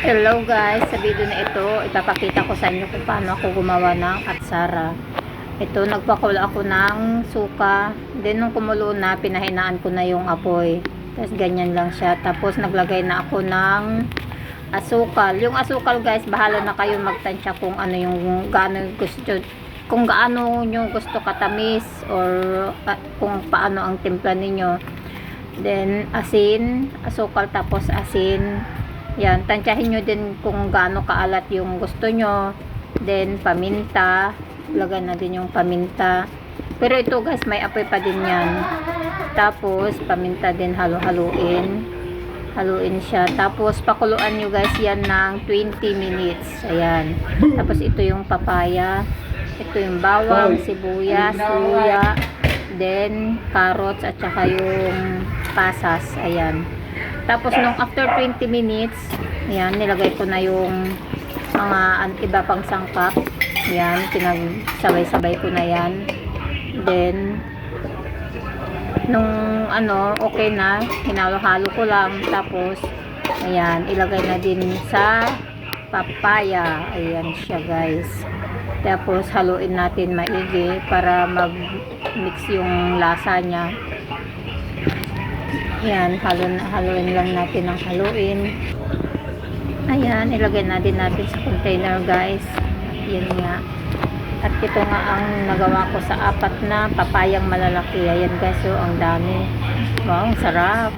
Hello guys, sa video na ito, ipapakita ko sa inyo kung paano ako gumawa ng atsara. Ito, nagpakulo ako ng suka. Then nung kumulo na, pinahinaan ko na yung apoy. Tapos ganyan lang siya. Tapos naglagay na ako ng asukal. Yung asukal guys, bahala na kayo magtansya kung ano yung gaano gusto kung gaano nyo gusto katamis or ah, kung paano ang timpla ninyo. Then, asin, asukal tapos asin. Yan, tansyahin nyo din kung gaano kaalat yung gusto nyo. Then, paminta. Lagay na din yung paminta. Pero ito guys, may apoy pa din yan. Tapos, paminta din halo-haluin. Haluin siya. Tapos, pakuluan nyo guys yan ng 20 minutes. Ayan. Tapos, ito yung papaya. Ito yung bawang, sibuyas, luya, then carrots at saka yung pasas. Ayan. Tapos nung after 20 minutes, ayan, nilagay ko na yung mga iba pang sangkap. Ayan, pinagsabay-sabay ko na yan. Then, nung ano, okay na, hinalo-halo ko lang. Tapos, ayan, ilagay na din sa papaya. Ayan siya guys. Tapos, haluin natin maigi para mag-mix yung lasa niya. Ayan, halo, haluin lang natin ng haluin. Ayan, ilagay na din natin sa container guys. Yan nga. At ito nga ang nagawa ko sa apat na papayang malalaki. Ayan guys, so ang dami. Wow, sarap.